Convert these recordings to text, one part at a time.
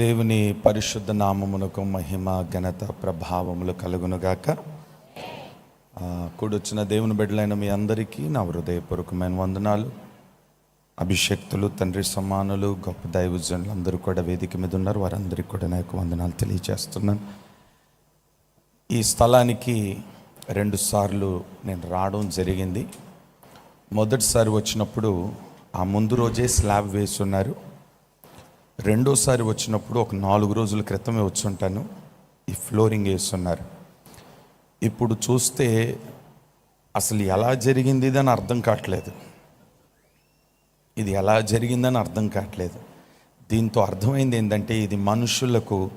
దేవుని పరిశుద్ధ నామమునకు మహిమ ఘనత ప్రభావములు కలుగునుగాక. కూడొచ్చిన దేవుని బిడ్డలైన మీ అందరికీ నా హృదయపూర్వకమైన వందనాలు. అభిషక్తులు తండ్రి సమానులు గొప్ప దైవజనులు అందరూ కూడా వేదిక మీద ఉన్నారు. వారందరికీ కూడా నా యొక్క వందనాలు తెలియజేస్తున్నాను. ఈ స్థలానికి రెండు సార్లు నేను రావడం జరిగింది. మొదటిసారి వచ్చినప్పుడు ఆ ముందు రోజే స్లాబ్ వేసి ఉన్నారు. రెండోసారి వచ్చినప్పుడు ఒక నాలుగు రోజుల క్రితమే వచ్చి ఉంటాను ఈ ఫ్లోరింగ్ వేస్తున్నారు ఇప్పుడు చూస్తే అసలు ఎలా జరిగింది అని అర్థం కావట్లేదు. ఇది ఎలా జరిగిందని అర్థం కావట్లేదు. దీంతో అర్థమైంది ఏంటంటే ఇది మనుషులకు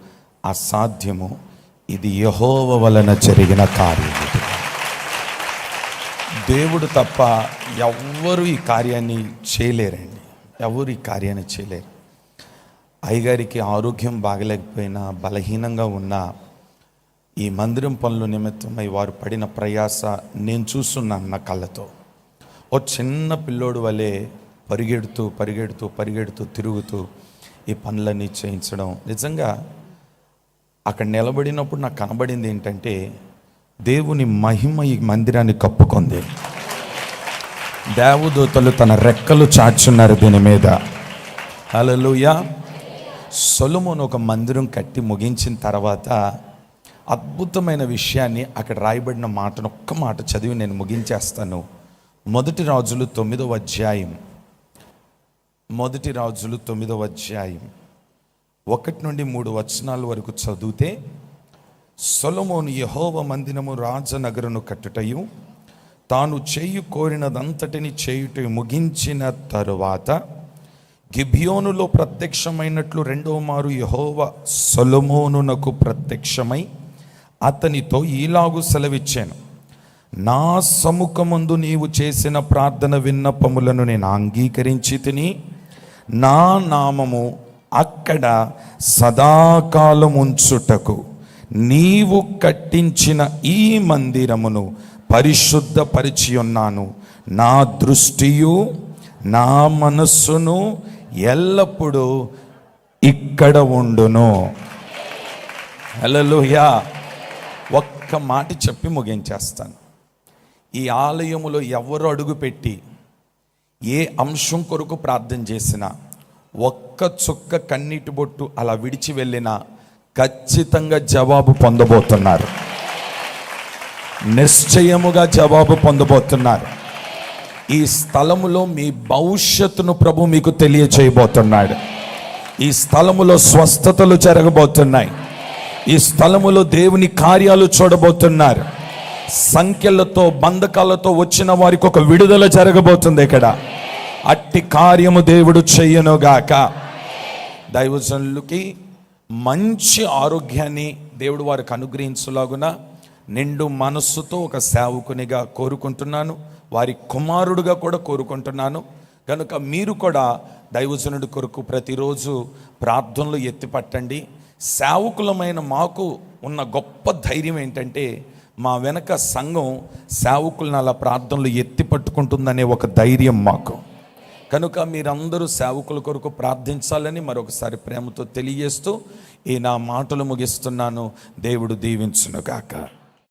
అసాధ్యము. ఇది యహోవ వలన జరిగిన కార్యం దేవుడు తప్ప ఎవ్వరూ ఈ కార్యాన్ని చేయలేరండి. ఎవరు ఈ కార్యాన్ని చేయలేరు. అయ్యగారికి ఆరోగ్యం బాగలేకపోయినా బలహీనంగా ఉన్న ఈ మందిరం పనుల నిమిత్తమై వారు పడిన ప్రయాస నేను చూస్తున్నాను నా కళ్ళతో. ఓ చిన్న పిల్లోడు వలె పరిగెడుతూ పరిగెడుతూ పరిగెడుతూ తిరుగుతూ ఈ పనులన్నీ చేయించడం నిజంగా అక్కడ నిలబడినప్పుడు నాకు కనబడింది ఏంటంటే దేవుని మహిమ ఈ మందిరాన్ని కప్పుకుంది. దేవదూతలు తన రెక్కలు చాచున్నారు దీని మీద. అలలుయా సొలొమోను ఒక మందిరం కట్టి ముగించిన తర్వాత అద్భుతమైన విషయాన్ని అక్కడ రాయబడిన మాటను ఒక్క మాట చదివి నేను ముగించేస్తాను. మొదటి రాజులు తొమ్మిదవ అధ్యాయం. మొదటి రాజులు తొమ్మిదవ అధ్యాయం. ఒకటి నుండి మూడు వచనాల వరకు చదివితే సొలమోను యహోవ మందిరము రాజనగరును కట్టుటయు తాను చేయు కోరినదంతటిని చేయుట ముగించిన తరువాత గిబియోనులో ప్రత్యక్షమైనట్లు రెండవ మారు యహోవ సొలమోనునకు ప్రత్యక్షమై అతనితో ఈలాగు సెలవిచ్చాను. నా సముఖమందు నీవు చేసిన ప్రార్థన విన్నపములను నేను అంగీకరించి తిని నా నామము అక్కడ సదాకాలం ఉంచుటకు నీవు కట్టించిన ఈ మందిరమును పరిశుద్ధపరిచి ఉన్నాను నా దృష్టియు నా మనస్సును ఎల్లప్పుడూ ఇక్కడ ఉండును. హల్లెలూయా. ఒక్క మాట చెప్పి ముగించేస్తాను. ఈ ఆలయములో ఎవరు అడుగుపెట్టి ఏ అంశం కొరకు ప్రార్థన చేసినా ఒక్క చుక్క కన్నీటి బొట్టు అలా విడిచి వెళ్ళినా ఖచ్చితంగా జవాబు పొందబోతున్నారు. నిశ్చయముగా జవాబు పొందబోతున్నారు. ఈ స్థలములో మీ భవిష్యత్తును ప్రభు మీకు తెలియచేయబోతున్నాడు. ఈ స్థలములో స్వస్థతలు జరగబోతున్నాయి. ఈ స్థలములో దేవుని కార్యాలు చూడబోతున్నారు. సంఖ్యలతో బంధకాలతో వచ్చిన వారికి ఒక విడుదల జరగబోతుంది ఇక్కడ. అట్టి కార్యము దేవుడు చెయ్యనుగాక దైవజనులకి మంచి ఆరోగ్యాన్ని దేవుడు వారికి అనుగ్రహించులాగున నిండు మనస్సుతో ఒక సేవకునిగా కోరుకుంటున్నాను. వారి కుమారుడుగా కూడా కోరుకుంటున్నాను. కనుక మీరు కూడా దైవజనుడి కొరకు ప్రతిరోజు ప్రార్థనలు ఎత్తిపట్టండి సేవకులమైన మాకు ఉన్న గొప్ప ధైర్యం ఏంటంటే మా వెనక సంఘం సేవకులను అలా ప్రార్థనలు ఎత్తి పట్టుకుంటుందనే ఒక ధైర్యం మాకు. కనుక మీరందరూ సేవకుల కొరకు ప్రార్థించాలని మరొకసారి ప్రేమతో తెలియజేస్తూ ఈ నా మాటలు ముగిస్తున్నాను. దేవుడు దీవించునుగాక.